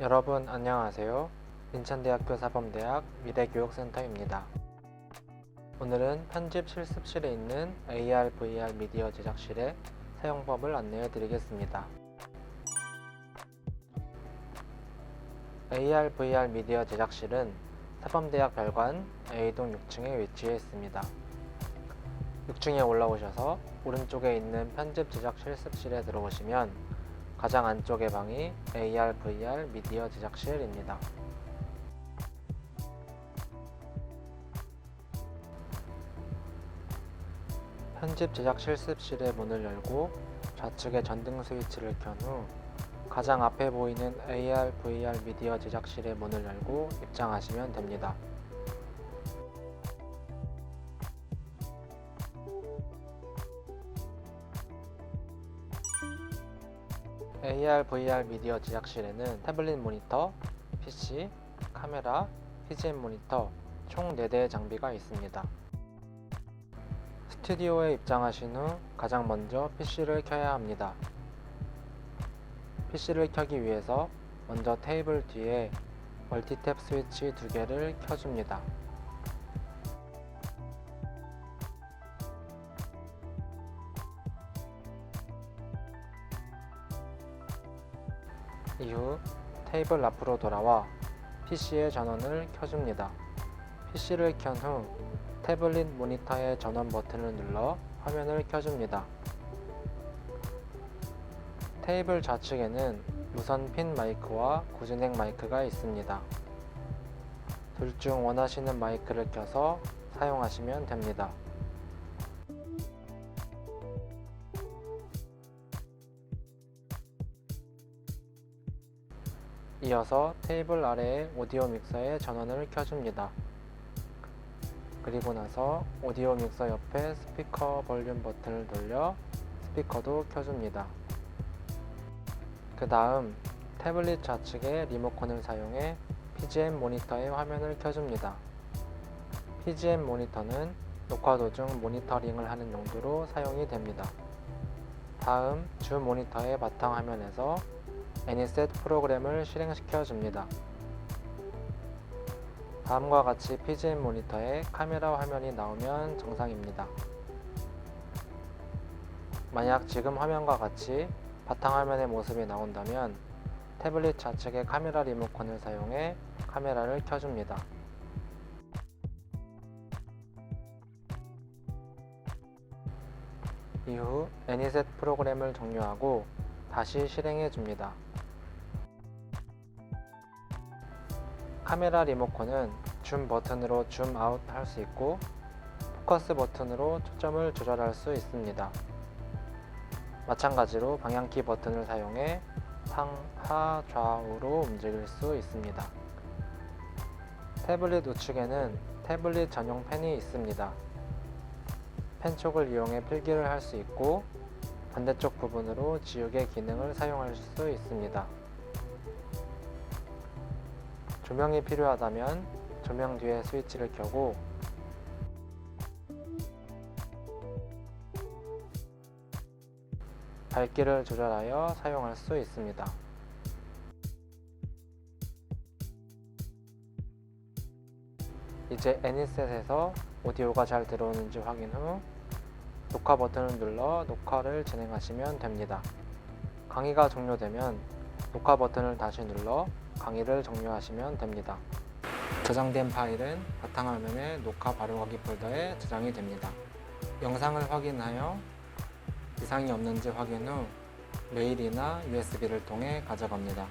여러분 안녕하세요. 인천대학교 사범대학 미래교육센터입니다. 오늘은 편집 실습실에 있는 AR, VR 미디어 제작실의 사용법을 안내해 드리겠습니다. AR, VR 미디어 제작실은 사범대학 별관 A동 6층에 위치해 있습니다. 6층에 올라오셔서 오른쪽에 있는 편집 제작 실습실에 들어오시면 가장 안쪽의 방이 AR, VR 미디어 제작실입니다. 편집 제작 실습실의 문을 열고 좌측에 전등 스위치를 켠 후 가장 앞에 보이는 AR, VR 미디어 제작실의 문을 열고 입장하시면 됩니다. AR, VR 미디어 제작실에는 태블릿 모니터, PC, 카메라, PGM 모니터 총 4대의 장비가 있습니다. 스튜디오에 입장하신 후 가장 먼저 PC를 켜야 합니다. PC를 켜기 위해서 먼저 테이블 뒤에 멀티탭 스위치 두 개를 켜줍니다. 테이블 앞으로 돌아와 PC의 전원을 켜줍니다. PC를 켠 후 태블릿 모니터의 전원 버튼을 눌러 화면을 켜줍니다. 테이블 좌측에는 무선 핀 마이크와 고진행 마이크가 있습니다. 둘 중 원하시는 마이크를 켜서 사용하시면 됩니다. 이어서 테이블 아래의 오디오 믹서의 전원을 켜줍니다. 그리고 나서 오디오 믹서 옆에 스피커 볼륨 버튼을 돌려 스피커도 켜줍니다. 그 다음 태블릿 좌측의 리모컨을 사용해 PGM 모니터의 화면을 켜줍니다. PGM 모니터는 녹화 도중 모니터링을 하는 용도로 사용이 됩니다. 다음 주 모니터의 바탕화면에서 애니셋 프로그램을 실행시켜 줍니다. 다음과 같이 PGM 모니터에 카메라 화면이 나오면 정상입니다. 만약 지금 화면과 같이 바탕화면의 모습이 나온다면 태블릿 좌측의 카메라 리모컨을 사용해 카메라를 켜줍니다. 이후 애니셋 프로그램을 종료하고 다시 실행해 줍니다. 카메라 리모컨은 줌 버튼으로 줌 아웃 할 수 있고 포커스 버튼으로 초점을 조절할 수 있습니다. 마찬가지로 방향키 버튼을 사용해 상하 좌우로 움직일 수 있습니다. 태블릿 우측에는 태블릿 전용 펜이 있습니다. 펜 촉을 이용해 필기를 할 수 있고 반대쪽 부분으로 지우개 기능을 사용할 수 있습니다. 조명이 필요하다면 조명 뒤에 스위치를 켜고 밝기를 조절하여 사용할 수 있습니다. 이제 애니셋에서 오디오가 잘 들어오는지 확인 후 녹화 버튼을 눌러 녹화를 진행하시면 됩니다. 강의가 종료되면 녹화 버튼을 다시 눌러 강의를 종료하시면 됩니다. 저장된 파일은 바탕화면의 녹화 발효하기 폴더에 저장이 됩니다. 영상을 확인하여 이상이 없는지 확인 후 메일이나 USB를 통해 가져갑니다.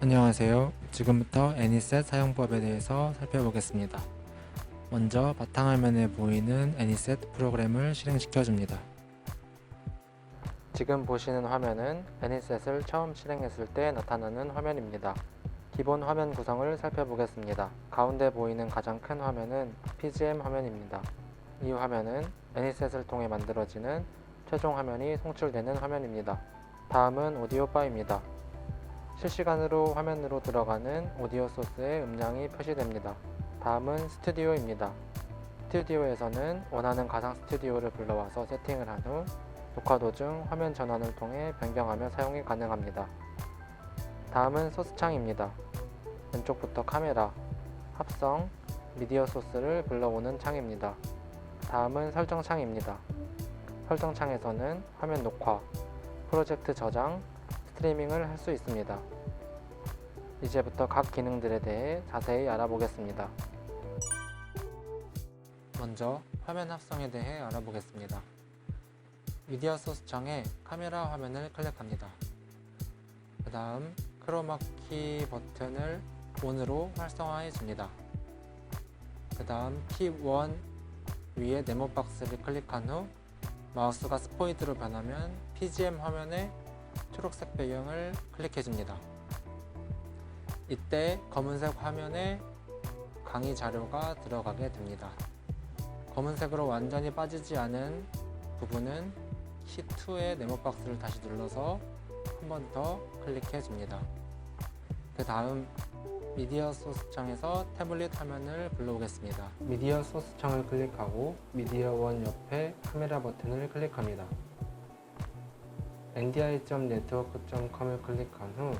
안녕하세요. 지금부터 애니셋 사용법에 대해서 살펴보겠습니다. 먼저 바탕화면에 보이는 애니셋 프로그램을 실행시켜 줍니다. 지금 보시는 화면은 애니셋을 처음 실행했을 때 나타나는 화면입니다. 기본 화면 구성을 살펴보겠습니다. 가운데 보이는 가장 큰 화면은 PGM 화면입니다. 이 화면은 애니셋을 통해 만들어지는 최종 화면이 송출되는 화면입니다. 다음은 오디오 바입니다. 실시간으로 화면으로 들어가는 오디오 소스의 음량이 표시됩니다. 다음은 스튜디오입니다. 스튜디오에서는 원하는 가상 스튜디오를 불러와서 세팅을 한 후 녹화 도중 화면 전환을 통해 변경하며 사용이 가능합니다. 다음은 소스 창입니다. 왼쪽부터 카메라, 합성, 미디어 소스를 불러오는 창입니다. 다음은 설정 창입니다. 설정 창에서는 화면 녹화, 프로젝트 저장, 스트리밍을 할 수 있습니다. 이제부터 각 기능들에 대해 자세히 알아보겠습니다. 먼저 화면 합성에 대해 알아보겠습니다. 미디어 소스 창에 카메라 화면을 클릭합니다. 그 다음 크로마키 버튼을 ON으로 활성화해 줍니다. 그 다음 키1 위에 네모 박스를 클릭한 후 마우스가 스포이드로 변하면 PGM 화면에 초록색 배경을 클릭해 줍니다. 이때 검은색 화면에 강의 자료가 들어가게 됩니다. 검은색으로 완전히 빠지지 않은 부분은 키2의 네모 박스를 다시 눌러서 한 번 더 클릭해 줍니다. 그 다음 미디어 소스 창에서 태블릿 화면을 불러오겠습니다. 미디어 소스 창을 클릭하고 미디어 원 옆에 카메라 버튼을 클릭합니다. ndi.network.com을 클릭한 후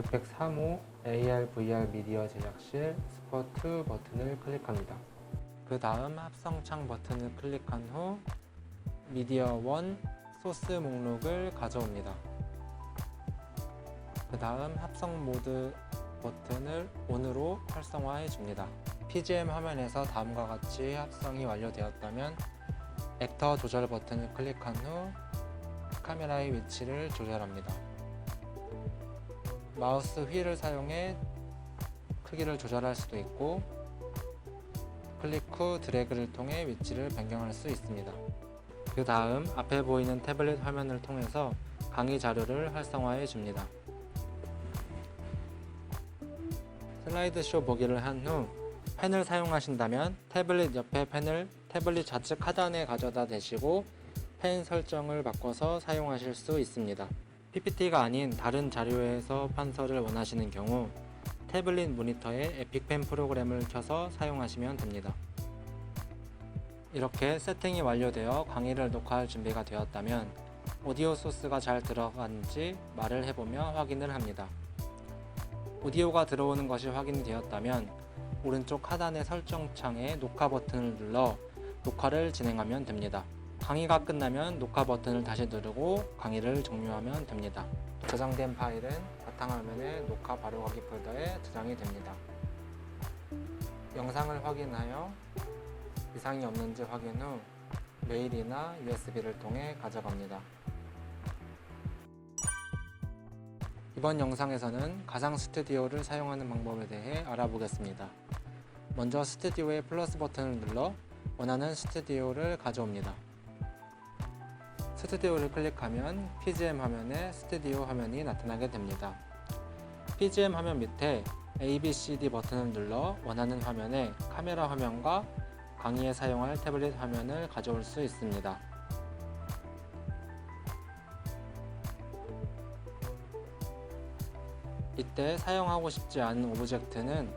603호 AR VR 미디어 제작실 스포트 버튼을 클릭합니다. 그 다음 합성창 버튼을 클릭한 후 미디어 원 소스 목록을 가져옵니다. 그 다음 합성 모드 버튼을 ON으로 활성화해 줍니다. PGM 화면에서 다음과 같이 합성이 완료되었다면 액터 조절 버튼을 클릭한 후 카메라의 위치를 조절합니다. 마우스 휠을 사용해 크기를 조절할 수도 있고 클릭 후 드래그를 통해 위치를 변경할 수 있습니다. 그 다음 앞에 보이는 태블릿 화면을 통해서 강의 자료를 활성화해 줍니다. 슬라이드쇼 보기를 한 후 펜을 사용하신다면 태블릿 옆에 펜을 태블릿 좌측 하단에 가져다 대시고 펜 설정을 바꿔서 사용하실 수 있습니다. PPT가 아닌 다른 자료에서 판서를 원하시는 경우 태블릿 모니터에 에픽펜 프로그램을 켜서 사용하시면 됩니다. 이렇게 세팅이 완료되어 강의를 녹화할 준비가 되었다면 오디오 소스가 잘 들어간지 말을 해보며 확인을 합니다. 오디오가 들어오는 것이 확인이 되었다면 오른쪽 하단의 설정 창에 녹화 버튼을 눌러 녹화를 진행하면 됩니다. 강의가 끝나면 녹화 버튼을 다시 누르고 강의를 종료하면 됩니다. 저장된 파일은 바탕화면의 녹화 바로가기 폴더에 저장이 됩니다. 영상을 확인하여 이상이 없는지 확인 후 메일이나 USB를 통해 가져갑니다. 이번 영상에서는 가상 스튜디오를 사용하는 방법에 대해 알아보겠습니다. 먼저 스튜디오의 플러스 버튼을 눌러 원하는 스튜디오를 가져옵니다. 스튜디오를 클릭하면 PGM 화면에 스튜디오 화면이 나타나게 됩니다. PGM 화면 밑에 ABCD 버튼을 눌러 원하는 화면에 카메라 화면과 강의에 사용할 태블릿 화면을 가져올 수 있습니다. 이때 사용하고 싶지 않은 오브젝트는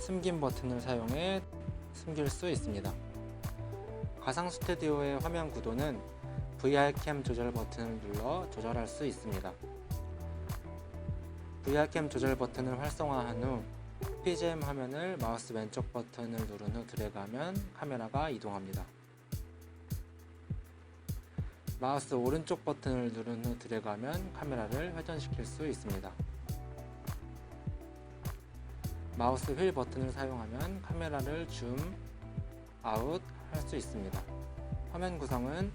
숨김 버튼을 사용해 숨길 수 있습니다. 가상 스튜디오의 화면 구도는 VR캠 조절 버튼을 눌러 조절할 수 있습니다. VR캠 조절 버튼을 활성화한 후 PGM 화면을 마우스 왼쪽 버튼을 누른 후 드래그하면 카메라가 이동합니다. 마우스 오른쪽 버튼을 누른 후 드래그하면 카메라를 회전시킬 수 있습니다. 마우스 휠 버튼을 사용하면 카메라를 줌, 아웃 할 수 있습니다. 화면 구성은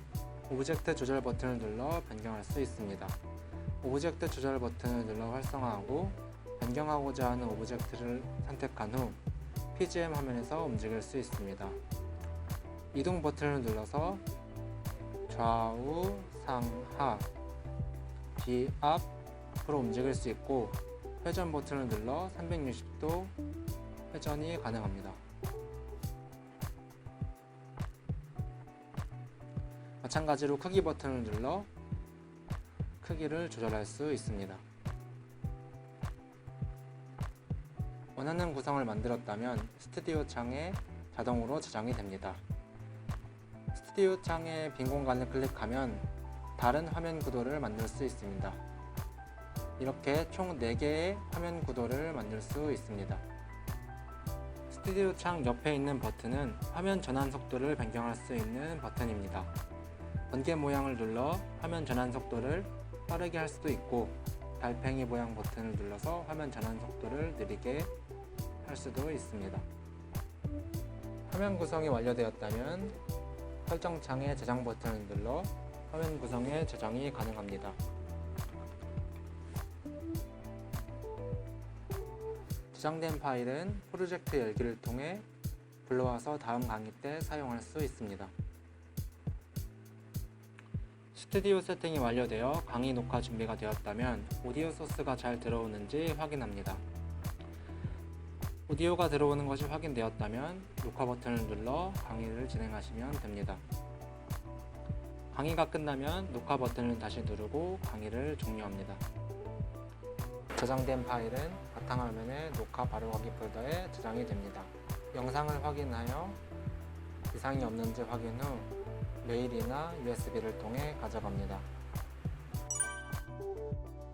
오브젝트 조절 버튼을 눌러 변경할 수 있습니다. 오브젝트 조절 버튼을 눌러 활성화하고 변경하고자 하는 오브젝트를 선택한 후 PGM 화면에서 움직일 수 있습니다. 이동 버튼을 눌러서 좌우, 상하, 뒤, 앞으로 움직일 수 있고 회전 버튼을 눌러 360도 회전이 가능합니다. 마찬가지로 크기 버튼을 눌러 크기를 조절할 수 있습니다. 원하는 구성을 만들었다면 스튜디오 창에 자동으로 저장이 됩니다. 스튜디오 창의 빈 공간을 클릭하면 다른 화면 구도를 만들 수 있습니다. 이렇게 총 4개의 화면 구도를 만들 수 있습니다. 스튜디오 창 옆에 있는 버튼은 화면 전환 속도를 변경할 수 있는 버튼입니다. 번개 모양을 눌러 화면 전환 속도를 빠르게 할 수도 있고 달팽이 모양 버튼을 눌러서 화면 전환 속도를 느리게 할 수도 있습니다. 화면 구성이 완료되었다면 설정창의 저장 버튼을 눌러 화면 구성의 저장이 가능합니다. 저장된 파일은 프로젝트 열기를 통해 불러와서 다음 강의 때 사용할 수 있습니다. 스튜디오 세팅이 완료되어 강의 녹화 준비가 되었다면 오디오 소스가 잘 들어오는지 확인합니다. 오디오가 들어오는 것이 확인되었다면 녹화 버튼을 눌러 강의를 진행하시면 됩니다. 강의가 끝나면 녹화 버튼을 다시 누르고 강의를 종료합니다. 저장된 파일은 바탕화면의 녹화 바로가기 폴더에 저장이 됩니다. 영상을 확인하여 이상이 없는지 확인 후 메일이나 USB를 통해 가져갑니다.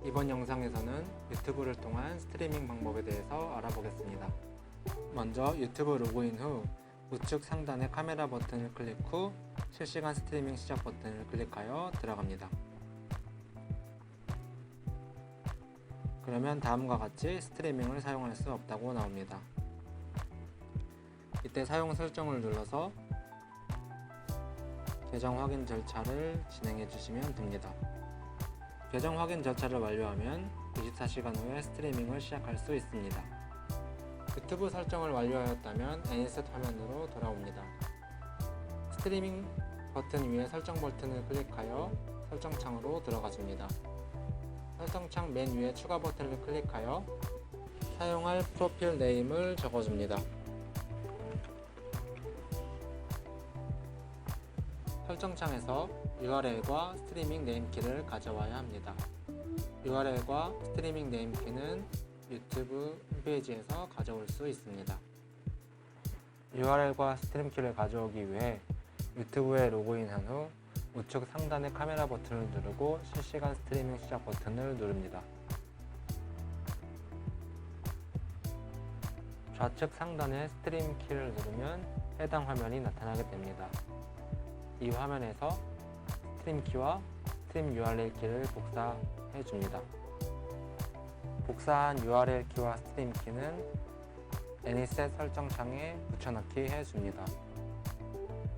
이번 영상에서는 유튜브를 통한 스트리밍 방법에 대해서 알아보겠습니다. 먼저 유튜브 로그인 후 우측 상단의 카메라 버튼을 클릭 후 실시간 스트리밍 시작 버튼을 클릭하여 들어갑니다. 그러면 다음과 같이 스트리밍을 사용할 수 없다고 나옵니다. 이때 사용 설정을 눌러서 계정 확인 절차를 진행해 주시면 됩니다. 계정 확인 절차를 완료하면 24시간 후에 스트리밍을 시작할 수 있습니다. 유튜브 설정을 완료하였다면 애니셋 화면으로 돌아옵니다. 스트리밍 버튼 위에 설정 버튼을 클릭하여 설정창으로 들어가 줍니다. 설정창 맨 위에 추가 버튼을 클릭하여 사용할 프로필 네임을 적어줍니다. 설정창에서 URL과 스트리밍 네임키를 가져와야 합니다. URL과 스트리밍 네임키는 유튜브 홈페이지에서 가져올 수 있습니다. URL과 스트림키를 가져오기 위해 유튜브에 로그인한 후 우측 상단의 카메라 버튼을 누르고 실시간 스트리밍 시작 버튼을 누릅니다. 좌측 상단의 스트림 키를 누르면 해당 화면이 나타나게 됩니다. 이 화면에서 스트림 키와 스트림 URL 키를 복사해 줍니다. 복사한 URL 키와 스트림 키는 애니셋 설정창에 붙여넣기 해줍니다.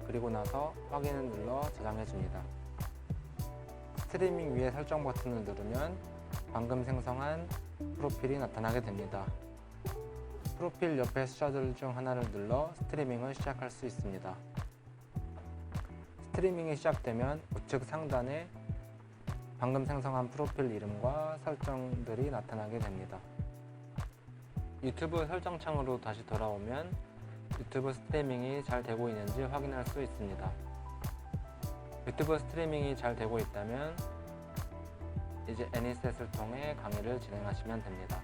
그리고 나서 확인을 눌러 저장해 줍니다. 스트리밍 위에 설정 버튼을 누르면 방금 생성한 프로필이 나타나게 됩니다. 프로필 옆에 숫자들 중 하나를 눌러 스트리밍을 시작할 수 있습니다. 스트리밍이 시작되면 우측 상단에 방금 생성한 프로필 이름과 설정들이 나타나게 됩니다. 유튜브 설정창으로 다시 돌아오면 유튜브 스트리밍이 잘 되고 있는지 확인할 수 있습니다. 유튜브 스트리밍이 잘 되고 있다면 이제 애니셋을 통해 강의를 진행하시면 됩니다.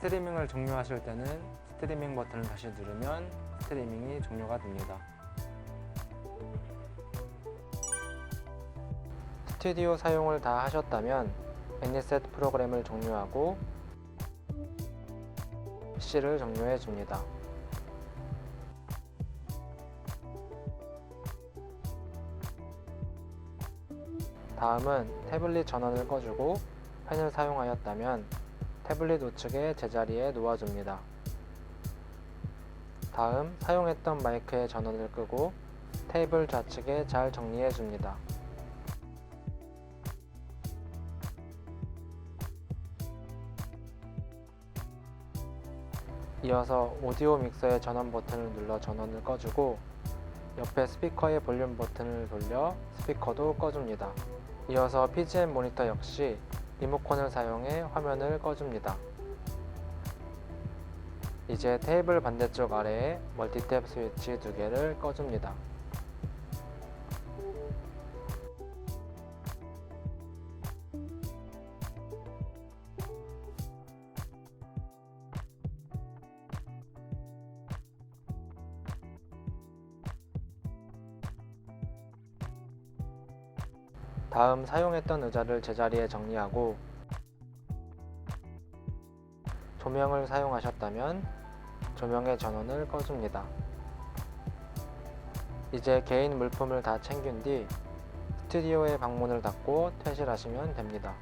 스트리밍을 종료하실 때는 스트리밍 버튼을 다시 누르면 스트리밍이 종료가 됩니다. 스튜디오 사용을 다 하셨다면 애니셋 프로그램을 종료하고 PC를 종료해 줍니다. 다음은 태블릿 전원을 꺼주고 펜을 사용하였다면 태블릿 우측의 제자리에 놓아줍니다. 다음 사용했던 마이크의 전원을 끄고 테이블 좌측에 잘 정리해 줍니다. 이어서 오디오 믹서의 전원 버튼을 눌러 전원을 꺼주고 옆에 스피커의 볼륨 버튼을 돌려 스피커도 꺼줍니다. 이어서 PGM 모니터 역시 리모컨을 사용해 화면을 꺼줍니다. 이제 테이블 반대쪽 아래에 멀티탭 스위치 두 개를 꺼줍니다. 다음 사용했던 의자를 제자리에 정리하고 조명을 사용하셨다면 조명의 전원을 꺼줍니다. 이제 개인 물품을 다 챙긴 뒤 스튜디오의 방문을 닫고 퇴실하시면 됩니다.